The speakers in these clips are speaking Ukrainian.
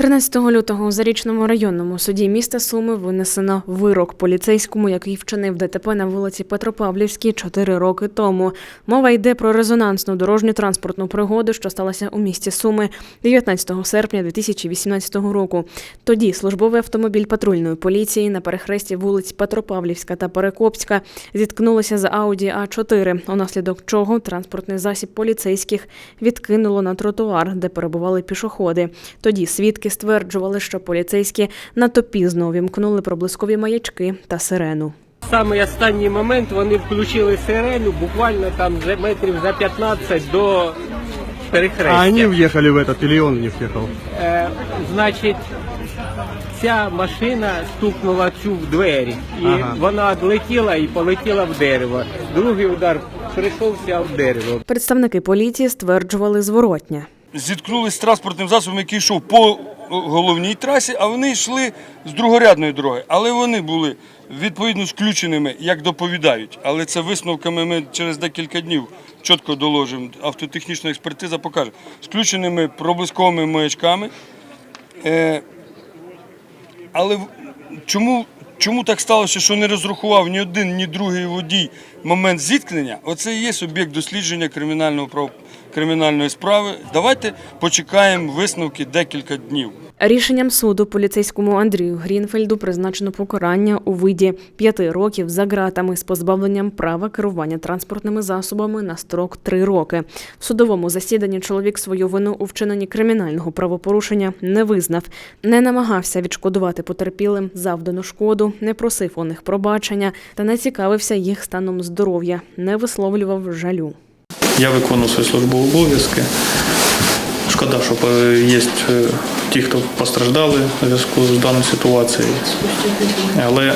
13 лютого у Зарічному районному суді міста Суми винесено вирок поліцейському, який вчинив ДТП на вулиці Петропавлівській 4 роки тому. Мова йде про резонансну дорожню транспортну пригоду, що сталася у місті Суми 19 серпня 2018 року. Тоді службовий автомобіль патрульної поліції на перехресті вулиць Петропавлівська та Перекопська зіткнулося з Ауді А4, унаслідок чого транспортний засіб поліцейських відкинуло на тротуар, де перебували пішоходи. Тоді свідки стверджували, що поліцейські надто пізно увімкнули проблискові маячки та сирену. Самий останній момент вони включили сирену буквально там за метрів за 15 до перехрестя. А они въехали в этот или он не въехал? Е, значить, ця машина стукнула цю в двері, і Ага. вона відлетіла і полетіла в дерево. Другий удар прийшовся в дерево. Представники поліції стверджували зворотня. зіткнулися з транспортним засобом, який йшов по головній трасі, а вони йшли з другорядної дороги. Але вони були відповідно включеними, як доповідають. Але це висновками ми через декілька днів чітко доложимо. Автотехнічна експертиза покаже. Включеними проблисковими маячками. Е, але чому, чому так сталося, що не розрахував ні один, ні другий водій момент зіткнення? Оце і є суб'єкт дослідження кримінального прав... кримінальної справи. Давайте почекаємо висновки декілька днів. Рішенням суду поліцейському Андрію Грінфельду призначено покарання у виді п'яти років за ґратами з позбавленням права керування транспортними засобами на строк три роки. В судовому засіданні чоловік свою вину у вчиненні кримінального правопорушення не визнав, не намагався відшкодувати потерпілим завдану шкоду, не просив у них пробачення та не цікавився їх станом здоров'я, не висловлював жалю. Я виконую свої службові обов'язки. Шкода, що є е, ті, хто постраждали у зв'язку з даною ситуацією. Але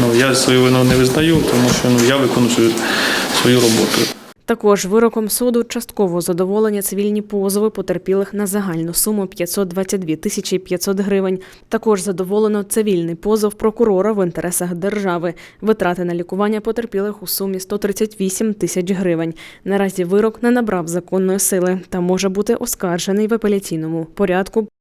ну, я свою вину не визнаю, тому що ну, я виконую свою, свою роботу. Також вироком суду частково задоволення цивільні позови потерпілих на загальну суму 522 тисячі 500 гривень. Також задоволено цивільний позов прокурора в інтересах держави. Витрати на лікування потерпілих у сумі 138 тисяч гривень. Наразі вирок не набрав законної сили та може бути оскаржений в апеляційному порядку